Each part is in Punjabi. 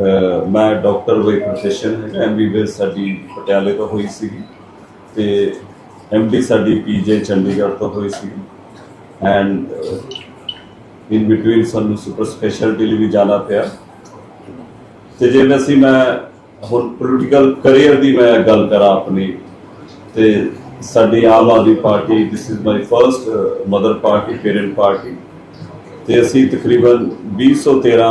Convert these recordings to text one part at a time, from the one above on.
ਮੈਂ ਡਾਕਟਰ ਬਾਈ ਪ੍ਰੋਫੈਸ਼ਨ ਹੈ। ਐਮਬੀਬੀਐਸ ਸਾਡੀ ਪਟਿਆਲੇ ਤੋਂ ਹੋਈ ਸੀਗੀ ਤੇ ਐਮਡੀ ਸਾਡੀ ਪੀਜੇ ਚੰਡੀਗੜ੍ਹ ਤੋਂ ਹੋਈ ਸੀਗੀ। ਐਂਡ ਇਨ ਬਿਟਵੀਨ ਸਾਨੂੰ ਸੁਪਰ ਸਪੈਸ਼ਲਟੀ ਲਈ ਵੀ ਜਾਣਾ ਪਿਆ। ਤੇ ਜੇ ਮੈਂ ਅਸੀਂ ਮੈਂ ਹੁਣ ਪੋਲੀਟੀਕਲ ਕੈਰੀਅਰ ਦੀ ਮੈਂ ਗੱਲ ਕਰਾਂ ਆਪਣੀ, ਤੇ ਸਾਡੀ Aam Aadmi party this is my first mother party parent party ਤੇ ਅਸੀਂ ਤਕਰੀਬਨ 2013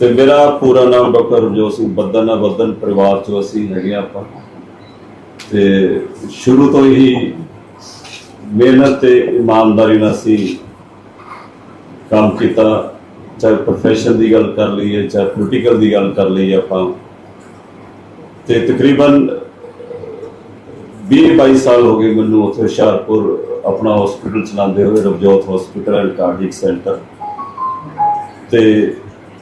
ਤੇ ਮੇਰਾ ਪੂਰਾ ਨਾਮ ਡਾਕਟਰ ਰਜੋਤ ਸਿੰਘ ਬੱਦਨ ਆ। ਬੱਦਨ ਪਰਿਵਾਰ ਚੋਂ ਅਸੀਂ ਹੈਗੇ ਹਾਂ ਆਪਾਂ। ਤੇ ਸ਼ੁਰੂ ਤੋਂ ਹੀ ਮਿਹਨਤ ਤੇ ਇਮਾਨਦਾਰੀ ਨਾਲ ਅਸੀਂ ਕੰਮ ਕੀਤਾ। ਚਾਹੇ ਪ੍ਰੋਫੈਸ਼ਨ ਦੀ ਗੱਲ ਕਰ ਲਈਏ, ਚਾਹੇ ਪੋਲੀਟੀਕਲ ਦੀ ਗੱਲ ਕਰ ਲਈਏ ਆਪਾਂ। ਤੇ ਤਕਰੀਬਨ 20 22 ਸਾਲ ਹੋ ਗਏ ਮੈਨੂੰ ਉੱਥੇ ਹੁਸ਼ਿਆਰਪੁਰ ਆਪਣਾ ਹਸਪੀਟਲ ਚਲਾਉਂਦੇ ਹੋਏ, Ravjot hospital and cardiac centre ਤੇ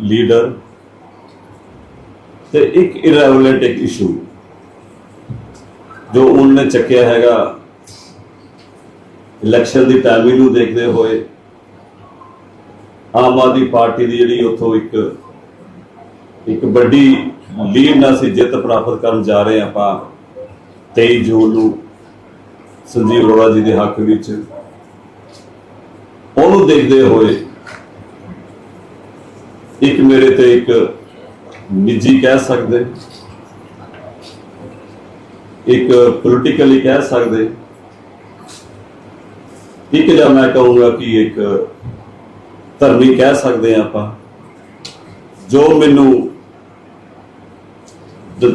ਲੀਡਰ ਤੇ ਇੱਕ ਇਰਰੈਵਲੈਂਟ ਇੱਕ ਇਸ਼ੂ ਜੋ ਉਹਨੇ ਚੱਕਿਆ ਹੈਗਾ ਇਲੈਕਸ਼ਨ ਦੀ ਟਾਈਮਿੰਗ ਨੂੰ ਦੇਖਦੇ ਹੋਏ, ਆਮ ਆਦਮੀ ਪਾਰਟੀ ਦੀ ਜਿਹੜੀ ਉੱਥੋਂ ਇੱਕ ਇੱਕ ਵੱਡੀ ਲੀਡ ਨਾਲ ਅਸੀਂ ਜਿੱਤ ਪ੍ਰਾਪਤ ਕਰਨ ਜਾ ਰਹੇ ਹਾਂ ਆਪਾਂ 23 ਜੂਨ ਨੂੰ ਸੰਜੀਵ ਅਰੋੜਾ ਜੀ ਦੇ ਹੱਕ ਵਿੱਚ। ਉਹਨੂੰ ਦੇਖਦੇ ਹੋਏ ਇੱਕ ਮੇਰੇ ਤੇ ਇੱਕ ਨਿੱਜੀ ਕਹਿ ਸਕਦੇ। ਇੱਕ ਪੋਲੀਟੀਕਲੀ ਕਹਿ ਸਕਦੇ। ਇੱਕ ਜਾਂ ਮੈਂ ਕਹੂੰਗਾ ਕਿ ਇੱਕ ਧਰਮੀ ਕਹਿ ਸਕਦੇ ਹਾਂ ਆਪਾਂ। ਜੋ ਮੈਨੂੰ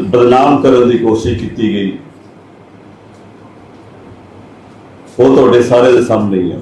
ਬਦਨਾਮ ਕਰਨ ਦੀ ਕੋਸ਼ਿਸ਼ ਕੀਤੀ ਗਈ। ਉਹ ਤੁਹਾਡੇ ਸਾਰੇ ਦੇ ਸਾਹਮਣੇ ਹੀ ਆ।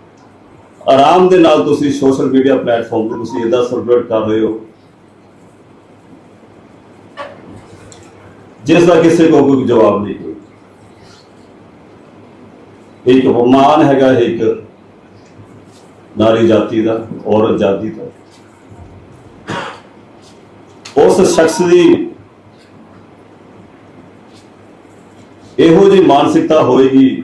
ਆਰਾਮ ਦੇ ਨਾਲ ਤੁਸੀਂ ਸੋਸ਼ਲ ਮੀਡੀਆ ਪਲੇਟਫਾਰਮ ਤੇ ਤੁਸੀਂ ਇਦਾਂ ਸਰਕੂਲੇਟ ਕਰ ਰਹੇ ਹੋ। ਜਿਸ ਦਾ ਕਿਸੇ ਕੋ ਕੋਈ ਜਵਾਬ ਨਹੀਂ ਕੋਈ। ਇੱਕ ਅਪਮਾਨ ਹੈਗਾ ਇੱਕ ਨਾਰੀ ਜਾਤੀ ਦਾ, ਔਰਤ ਜਾਤੀ ਦਾ। ਉਸ ਸ਼ਖਸ ਦੀ ਇਹੋ ਜਿਹੀ ਮਾਨਸਿਕਤਾ ਹੋਏਗੀ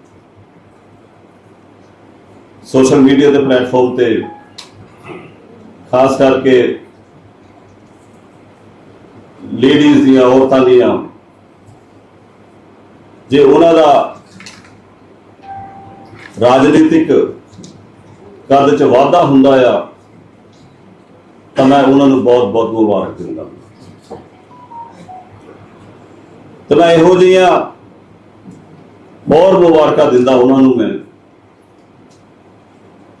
ਸੋਸ਼ਲ ਮੀਡੀਆ ਦੇ ਪਲੇਟਫਾਰਮ ਤੇ ਖਾਸ ਕਰਕੇ ਲੇਡੀਜ਼ ਦੀਆਂ ਔਰਤਾਂ ਦੀਆਂ, ਜੇ ਉਹਨਾਂ ਦਾ ਰਾਜਨੀਤਿਕ ਕਦ ਚ ਵਾਧਾ ਹੁੰਦਾ ਆ, ਤਾਂ ਮੈਂ ਉਹਨਾਂ ਨੂੰ ਬਹੁਤ ਬਹੁਤ ਮੁਬਾਰਕ ਦਿੰਦਾ। ਤੇ ਮੈਂ ਇਹੋ ਜਿਹੀਆਂ ਬਹੁਤ ਮੁਬਾਰਕਾਂ ਦਿੰਦਾ ਉਹਨਾਂ ਨੂੰ ਮੈਂ।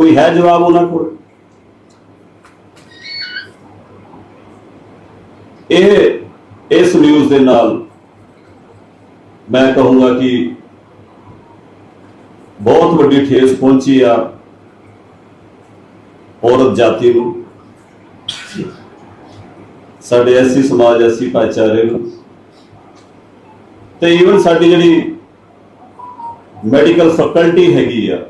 ਕੋਈ ਹੈ ਜਵਾਬ ਉਹਨਾਂ ਕੋਲ? ਇਹ, ਇਸ ਨਿਊਜ਼ ਦੇ ਨਾਲ ਮੈਂ ਕਹੂੰਗਾ ਕਿ ਬਹੁਤ ਵੱਡੀ ਠੇਸ ਪਹੁੰਚੀ ਆ ਔਰਤ ਜਾਤੀ ਨੂੰ। ਸਾਡੇ ਐਸੀ ਸਮਾਜ, ਐਸੀ ਭਾਈਚਾਰੇ ਨੂੰ। ਤੇ ਈਵਨ ਸਾਡੀ ਜਿਹੜੀ ਮੈਡੀਕਲ ਫੈਕਲਟੀ ਹੈਗੀ ਆ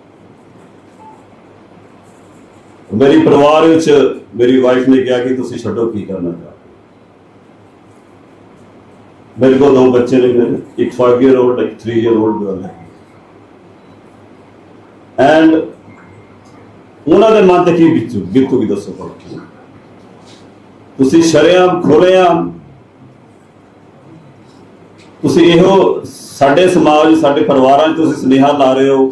ਮੇਰੀ ਪਰਿਵਾਰ ਵਿੱਚ ਮੇਰੀ ਵਾਈਫ ਨੇ ਕਿਹਾ ਕਿ ਤੁਸੀਂ ਛੱਡੋ, ਕੀ ਕਰਨਾ ਚਾਹੋ ਮੇਰੇ ਕੋਲ ਦੋ ਬੱਚੇ ਨੇ ਮੇਰੇ, ਇੱਕ 5 ਇਅਰ 올ਡ ਇੱਕ 3 ਇਅਰ 올ਡ ਗਰਲ ਹੈ ਐਂਡ ਉਹਨਾਂ ਦੇ ਮਨ ਤੇ ਕੀ ਬੀਤੂ ਵੀ ਦੱਸੋ ਭਲਾ ਤੁਸੀਂ ਸ਼ਰੇਆਮ ਖੋਲੇਆਮ ਤੁਸੀਂ ਇਹੋ ਸਾਡੇ ਸਮਾਜ, ਸਾਡੇ ਪਰਿਵਾਰਾਂ 'ਚ ਤੁਸੀਂ ਸੁਨੇਹਾ ਲਾ ਰਹੇ ਹੋ।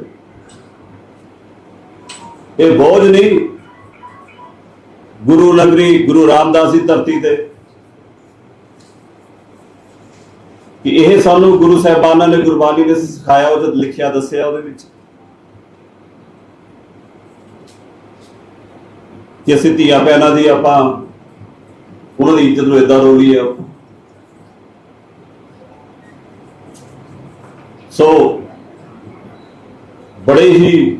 ਇਹ ਬੋਝ ਨਹੀਂ। ਗੁਰੂ ਨਗਰੀ ਗੁਰੂ ਰਾਮਦਾਸ ਦੀ ਧਰਤੀ ਤੇ। ਕਿ ਇਹ ਸਾਨੂੰ ਗੁਰੂ ਸਾਹਿਬਾਨਾਂ ਨੇ ਗੁਰਬਾਣੀ ਨੇ ਸਿਖਾਇਆ, ਉਹ ਲਿਖਿਆ, ਦੱਸਿਆ ਉਹਦੇ ਵਿੱਚ। ਕਿ ਅਸੀਂ ਧੀਆਂ ਭੈਣਾਂ ਦੀ ਆਪਾਂ, ਉਹਨਾਂ ਦੀ ਇੱਜ਼ਤ ਨੂੰ ਇਦਾਂ ਰੋਲੀ ਆ ਸੋ ਬੜੇ ਹੀ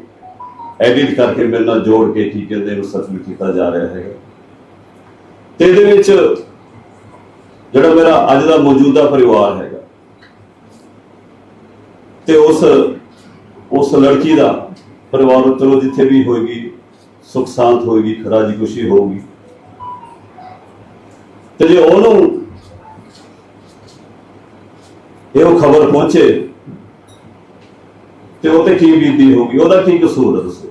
ਐਡਿਟ ਕਰਕੇ ਮੇਰੇ ਨਾਲ ਜੋੜ ਕੇ ਕੀ ਕਹਿੰਦੇ ਨੂੰ ਸਤਿ ਕੀਤਾ ਜਾ ਰਿਹਾ ਹੈ ਤੇ ਇਹਦੇ ਵਿੱਚ ਜਿਹੜਾ ਮੇਰਾ ਅੱਜ ਦਾ ਮੌਜੂਦਾ ਪਰਿਵਾਰ ਹੈਗਾ, ਤੇ ਉਸ ਉਸ ਲੜਕੀ ਦਾ ਪਰਿਵਾਰ ਨੂੰ ਚਲੋ ਜਿੱਥੇ ਵੀ ਹੋਏਗੀ, ਸੁਖ ਸ਼ਾਂਤ ਹੋਏਗੀ, ਖਰਾਜੀ ਖੁਸ਼ੀ ਹੋਊਗੀ। ਤੇ ਜੇ ਉਹਨੂੰ ਇਹ ਖਬਰ ਪਹੁੰਚੇ, ਤੇ ਉਹ ਤੇ ਕੀ ਬੀਤੀ ਹੋਗੀ ਉਹਦਾ ਕੀ ਕਸੂਰ ਹੈ ਦੱਸੋ?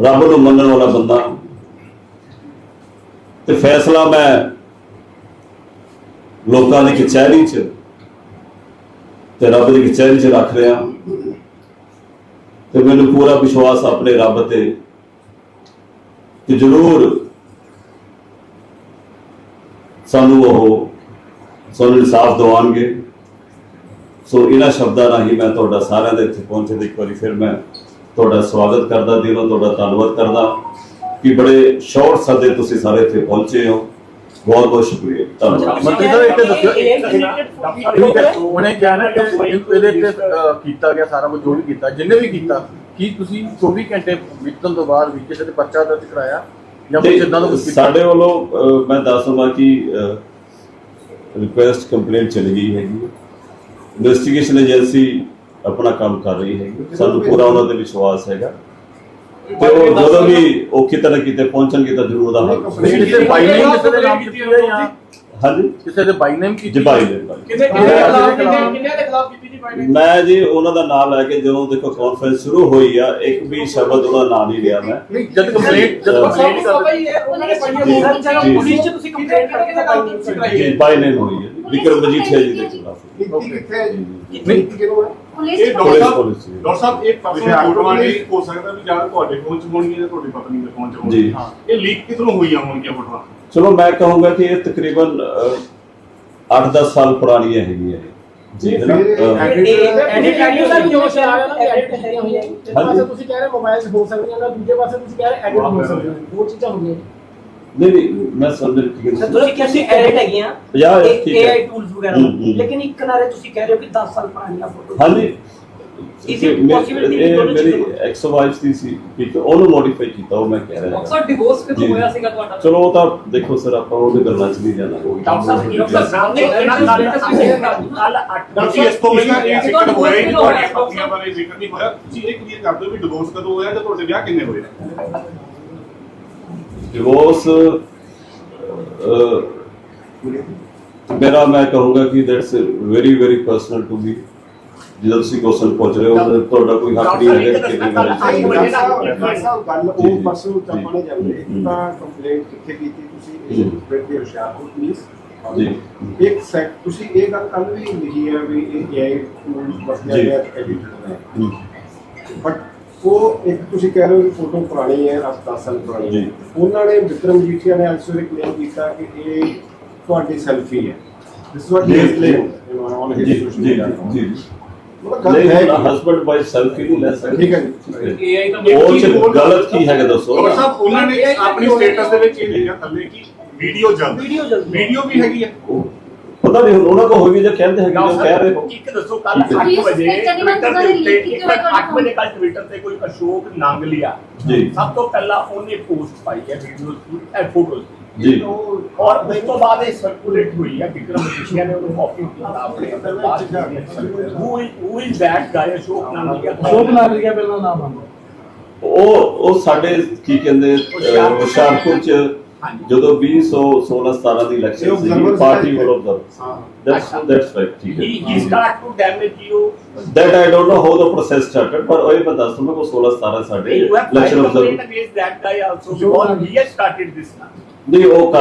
ਰੱਬ ਨੂੰ ਮੰਨਣ ਵਾਲਾ ਬੰਦਾ। ਤੇ ਫੈਸਲਾ ਮੈਂ ਲੋਕਾਂ ਦੀ ਕਚਹਿਰੀ 'ਚ ਤੇ ਰੱਬ ਦੀ ਕਚਹਿਰੀ 'ਚ ਰੱਖ ਰਿਹਾ। ਤੇ ਮੈਨੂੰ ਪੂਰਾ ਵਿਸ਼ਵਾਸ ਆਪਣੇ ਰੱਬ ਤੇ ਕਿ ਜ਼ਰੂਰ ਸਾਨੂੰ ਉਹ ਸਾਨੂੰ ਇਨਸਾਫ ਦਿਵਾਉਣਗੇ। ਸੋ ਇਹਨਾਂ ਸ਼ਬਦਾਂ ਰਾਹੀਂ ਮੈਂ ਤੁਹਾਡਾ ਸਾਰਿਆਂ ਦੇ ਇੱਥੇ ਪਹੁੰਚੇ ਦੇ ਇੱਕ ਵਾਰੀ ਫਿਰ ਮੈਂ ਤੁਹਾਡਾ ਸਵਾਗਤ ਕਰਦਾ ਦਿਲੋਂ ਤੁਹਾਡਾ ਧੰਨਵਾਦ ਕਰਦਾ। ਕਿ ਬੜੇ ਸ਼ਾਰਟ ਸੱਦੇ ਤੁਸੀਂ ਸਾਰੇ ਇੱਥੇ ਪਹੁੰਚੇ ਹੋ। ਬਹੁਤ ਬਹੁਤ ਸ਼ੁਕਰੀਆ। ਧੰਨਵਾਦ। ਮੰਤਰੀ ਸਾਹਿਬ ਇੱਕ ਦੱਸਿਓ ਇਹ ਠੀਕ ਹੈ ਉਹਨੇ ਕਿਹਾ ਨਾ ਕਿ ਇਹਦੇ ਤੇ ਕੀਤਾ ਗਿਆ ਸਾਰਾ ਕੁਝ ਜੋ ਵੀ ਕੀਤਾ ਜਿੰਨੇ ਵੀ ਕੀਤਾ ਕੀ ਤੁਸੀਂ 24 ਘੰਟੇ ਬੀਤਣ ਤੋਂ ਬਾਅਦ ਵੀ ਕਿਸੇ ਤੇ ਪਰਚਾ ਦਰਜ ਕਰਾਇਆ? ਜਾਂ ਕੁਝ ਇਦਾਂ ਦਾ ਕੁਝ ਸਾਡੇ ਵੱਲੋਂ ਮੈਂ ਦੱਸ ਦਵਾਂ ਕਿ ਰਿਕੁਐਸਟ ਕੰਪਲੇਂਟ ਚਲੀ ਗਈ ਹੈਗੀ ਇਨਵੈਸਟੀਗੇਸ਼ਨ ਏਜੰਸੀ ਆਪਣਾ ਕੰਮ ਕਰ ਰਹੀ ਹੈਗੀ। ਸਾਨੂੰ ਪੂਰਾ ਉਹਨਾਂ ਤੇ ਵਿਸ਼ਵਾਸ ਹੈਗਾ। ਤੇ ਉਹ ਜਦੋਂ ਵੀ ਉਹ ਕਿਤੇ ਨਾ ਕਿਤੇ ਪਹੁੰਚਣਗੇ ਤਾਂ ਜ਼ਰੂਰ ਉਹਦਾ ਹੱਕ ਕਿਸੇ ਬਾਈ ਨੇਮ ਕਿਸੇ ਦੇ ਨਾਮ ਕੀਤੀ ਹੈ ਜਾਂ ਹਾਂਜੀ? ਕਿਸੇ ਦੇ ਬਾਈ ਨੇਮ ਕੀਤੀ ਜੀ ਭਾਈ ਨੇ ਭਾਈ। ਕਿੰਨੇ ਕਿੰਨੇ ਦੇ ਖਿਲਾਫ ਕਿੰਨੇ ਕਿੰਨੇ ਦੇ ਖਿਲਾਫ ਕੀਤੀ ਜੀ ਬਾਈ ਨੇ ਮੈਂ ਜੀ ਉਹਨਾਂ ਦਾ ਨਾਮ ਲੈ ਕੇ ਜਦੋਂ ਦੇਖੋ ਕਾਨਫਰੰਸ ਸ਼ੁਰੂ ਹੋਈ ਆ ਇੱਕ ਵੀ ਸ਼ਬਦ ਉਹਦਾ ਨਾਮ ਨਹੀਂ ਲਿਆ ਮੈਂ। ਨਹੀਂ ਜਦ ਕੰਪਲੇਂਟ ਜਦ ਸਭ ਕੰਪਲੇਂਟ ਸਭ ਕਰ ਹੀ ਹੈ ਉਹਨਾਂ ਨੇ ਜੀ। ਪੁਲਿਸ ਚ ਤੁਸੀਂ ਕੰਪਲੇਂਟ ਕਰਕੇ ਤਾਂ ਗੱਲ ਕੀਤੀ ਕਰਾਈ ਜੀ ਹੈ ਭਾਈ ਨੇ ਹੋਈ ਹੈ ਵਿਕਰਮ ਮਜੀਠੀਆ ਜੀ ਦੇ ਖਿਲਾਫ। ਹੈ ਜੀ? ਨਹੀਂ ਕਿਹਨੂੰ ਹੈ ਇਹ ਪੁਲਿਸ ਡਾਕਟਰ ਪੁਲਿਸ ਸਾਹਿਬ ਡਾਕਟਰ ਸਾਹਿਬ ਇਹ ਪਰਸਨਲ ਫੋਟੋਆਂ ਨੇ ਹੋ ਸਕਦਾ ਵੀ ਜਾਂ ਤੁਹਾਡੇ ਪਹੁੰਚ ਹੋਣਗੀਆਂ ਜਾਂ ਤੁਹਾਡੀ ਪਤਨੀ ਦੇ ਪਹੁੰਚ ਹੋਣਗੀਆਂ। ਜੀ। ਹਾਂ। ਇਹ ਲੀਕ ਕਿਧਰੋਂ ਹੋਈਆਂ ਹੋਣਗੀਆਂ ਫੋਟੋਆਂ? ਚਲੋ ਮੈਂ ਕਹੂੰਗਾ ਕਿ ਇਹ ਤਕਰੀਬਨ 8-10 ਸਾਲ ਪੁਰਾਣੀਆਂ ਹੈਗੀਆਂ ਇਹ। ਜੀ ਹੈ ਨਾ? ਅਹ, ਐਡਿਟ ਦਾ ਜੋਸ਼ ਆ ਗਿਆ ਨਾ ਐਡਿਟ ਹੈਗੀਆਂ ਹੋਈਆਂ ਇੱਕ ਹਾਂਜੀ। ਪਾਸੇ ਤੁਸੀਂ ਕਹਿ ਰਹੇ ਮੋਬਾਈਲ ਹੋ ਸਕਦੀਆਂ ਨਾ ਦੂਜੇ ਪਾਸੇ ਤੁਸੀਂ ਕਹਿ ਰਹੇ ਐਡਿਟ ਹੋ ਸਕਦੀਆਂ ਦੋ ਚੀਜ਼ਾਂ ਹੁੰਦੀਆਂ ਨਹੀਂ ਨਹੀਂ ਮੈਂ ਸਮਝ ਠੀਕ ਹੈ ਤੁਸੀਂ ਕਹਿੰਦੇ ਐਡਿਟ ਹੈਗੀਆਂ ਪੰਜਾਹ ਹੈ, ਠੀਕ ਹੈ। AI ਟੂਲਸ ਵਗੈਰਾ। ਲੇਕਿਨ ਇੱਕ ਕਿਨਾਰੇ ਤੁਸੀਂ ਕਹਿ ਰਹੇ ਹੋ ਕਿ 10 ਸਾਲ ਪੁਰਾਣੀਆਂ ਫੋਟੋ ਹਾਂਜੀ Is it ਮੈਂ- possibility ਇਹ ਕਿ ਦੋਨੋਂ ਮੇਰੀ ਚੀਜ਼ਾਂ- ਐਕਸ ਵਾਈਫ ਦੀ ਸੀ ਕਿ ਉਹਨੂੰ ਮੋਡੀਫਾਈ ਕੀਤਾ ਉਹ ਮੈਂ ਕਹਿ ਰਿਹਾ ਹਾਂ। ਅਕਸਰ ਡਿਵੋਰਸ ਜੀ। ਕਿਦੋਂ ਹੋਇਆ ਸੀਗਾ ਤੁਹਾਡਾ ਚਲੋ ਉਹ ਤਾਂ ਦੇਖੋ ਸਰ ਆਪਾਂ ਉਹਦੇ ਗੱਲਾਂ 'ਚ ਨਹੀਂ ਜਾਣਾ ਉਹ ਵੀ ਡਾਕਟਰ ਸਾਹਿਬ, ਡਾਕਟਰ ਸਾਹਿਬ ਨੇ ਇਹਨਾਂ ਦਾ ਸਟੇਟਸ ਵੀ ਸ਼ੇਅਰ ਕਰ ਦਿੱਤਾ ਕੱਲ 8 ਤੁਸੀਂ ਇਸ ਤੋਂ ਪਹਿਲਾਂ ਇਹ ਇਹ ਜ਼ਿਕਰ ਤਾਂ ਹੋਇਆ ਹੀ ਨਹੀਂ ਹੋਇਆ ਤੁਹਾਡੇ ਹੋਇਆ। ਪਤਨੀਆਂ ਬਾਰੇ ਜ਼ਿਕਰ ਨਹੀਂ ਹੋਇਆ ਤੁਸੀਂ ਇਹ ਕਲੀਅਰ ਕਰ ਦਿਓ ਵੀ ਡਿਵੋਰਸ ਕਦੋਂ ਹੋਇਆ ਜਾਂ ਤੁਹਾਡੇ ਵਿਆਹ ਕਿੰਨੇ ਹੋਏ ਡਿਵੋਰਸ ਮੇਰਾ ਮੈਂ ਕਹੂੰਗਾ ਕਿ that's very very personal to me ਜਦੋਂ ਤੁਸੀਂ ਕੁਐਸਚਨ ਪੁੱਛ ਰਹੇ ਹੋ ਤੁਹਾਡਾ ਕੋਈ ਹੱਕ ਨਹੀਂ ਹੈਗਾ ਕਿ ਸਾਹਿਬ ਗੱਲ ਉਹ ਜੀ। ਪਰਸੋਂ ਜੀ। ਆਪਾਂ ਨੇ ਜਾਂਦੇ। ਤਾਂ ਕੰਪਲੇਂਟ ਕਿੱਥੇ ਕੀਤੀ ਤੁਸੀਂ। ਇਸ ਬੈਠੇ ਹੁਸ਼ਿਆਰਪੁਰ ਪੁਲਿਸ ਜੀ ਇੱਕ ਸੈਕ ਤੁਸੀਂ ਇਹ ਗੱਲ ਕੱਲ ਵੀ ਲਿਖੀ ਹੈ ਵੀ ਇਹ AI ਟੂਲਸ ਵਰਤਿਆ। ਗਿਆ ਐਡੀਟਰ ਹੈ ਬਟ ਉਹ ਇੱਕ ਤੁਸੀਂ ਕਹਿ ਰਹੇ ਹੋ ਕਿ ਫੋਟੋ ਪੁਰਾਣੀ ਹੈ 10 ਸਾਲ ਪੁਰਾਣੀ ਜੀ। ਹੈ ਉਹਨਾਂ ਨੇ ਵਿਕਰਮ ਜੀਠੀਆ ਨੇ ਅੱਜ ਸਵੇਰੇ ਕਲੇਮ ਕੀਤਾ ਕਿ ਇਹ ਤੁਹਾਡੀ ਸੈਲਫੀ ਹੈ। ਦਿਸ ਵਾਟ ਜੀ, ਹੀ ਜੀ। ਕਲੇਮ ਯੂ ਨੋ ਔਨ ਜੀ ਹਿਸ ਜੀ ਸੋਸ਼ਲ ਜੀ ਜੀ। ਮਤਲਬ ਗੱਲ ਨਹੀਂ ਹੈ ਨਾ ਕਿ- ਹਸਬੰਡ ਵਾਈਫ ਸੈਲਫੀ ਨਹੀਂ ਲੈ ਸਕਦੇ ਠੀਕ ਹੈ ਜੀ। AI ਤਾਂ ਉਹ ਚ ਗਲਤ ਕੀ ਹੈਗਾ ਦੱਸੋ। ਡਾਕਟਰ ਸਾਹਿਬ ਉਹਨਾਂ ਨੇ ਆਪਣੀ ਸਟੇਟਸ ਦੇ ਵਿੱਚ ਇਹ ਲਿਖਿਆ ਥੱਲੇ ਕਿ ਵੀਡੀਓ ਜਲਦ ਵੀਡੀਓ ਜਲਦੀ ਵੀਡੀਓ ਵੀ ਹੈਗੀ ਹੈ। ਪਤਾ ਨਹੀਂ ਹੁਣ ਉਹਨਾਂ ਕੋ ਹੋਈ ਵੀ ਜਾਂ ਕਹਿੰਦੇ ਹੈਗੇ ਜੋ ਕਹਿ ਰਹੇ ਹੋ ਇੱਕ ਦੱਸੋ ਕੱਲ ਠੀਕ ਹੈ। 8 ਵਜੇ ਟਵਿੱਟਰ ਉਹਨਾਂ ਦੇ ਉੱਤੇ ਇੱਕ ਹੋਈ ਤੁਹਾਡੇ 8 ਵਜੇ ਕੱਲ ਟਵਿੱਟਰ ਤੇ ਕੋਈ ਅਸ਼ੋਕ ਨਾਂਗਲੀਆ ਜੀ। ਸਭ ਤੋਂ ਪਹਿਲਾਂ ਉਹਨੇ ਪੋਸਟ ਪਾਈ ਹੈ ਵੀਡੀਓਜ਼ ਦੀ ਇਹ ਫੋਟੋਜ਼ ਦੀ। ਜੀ। ਔਰ ਉਸ ਤੋਂ ਬਾਅਦ ਇਹ ਸਰਕੂਲੇਟ ਹੋਈ ਹੈ ਵਿਕਰਮ ਮਜੀਠੀਆ ਨੇ ਉਹਨੂੰ ਕਾਪੀ ਕੀਤਾ ਆਪਣੇ ਅੰਦਰ ਬਾਅਦ who who is that guy Ashok Nangalia shock ਨਾਲ ਗਿਆ ਪਹਿਲਾਂ ਨਾਮ ਆਉਂਦਾ। ਉਹ ਉਹ ਸਾਡੇ ਕੀ ਕਹਿੰਦੇ ਹੁਸ਼ਿਆਰਪੁਰ ਚ। ਜਦੋਂ 2016 17 ਦੀ ਇਲੈਕਸ਼ਨ ਸੀ ਪਾਰਟੀ ਹੈ। ਵੋਟ ਆਬਜ਼ਰਵ ਹਾਂ ਦੈਟਸ। ਦੈਟਸ ਰਾਈਟ ਠੀਕ ਹੈ he start to damage you. that i don't know how the process started ਪਰ ਉਹ ਇਹ ਮੈਂ ਦੱਸ ਉਹ 16 17 ਸਾਡੇ election observe also because he has started this now. ਨਹੀਂ ਉਹ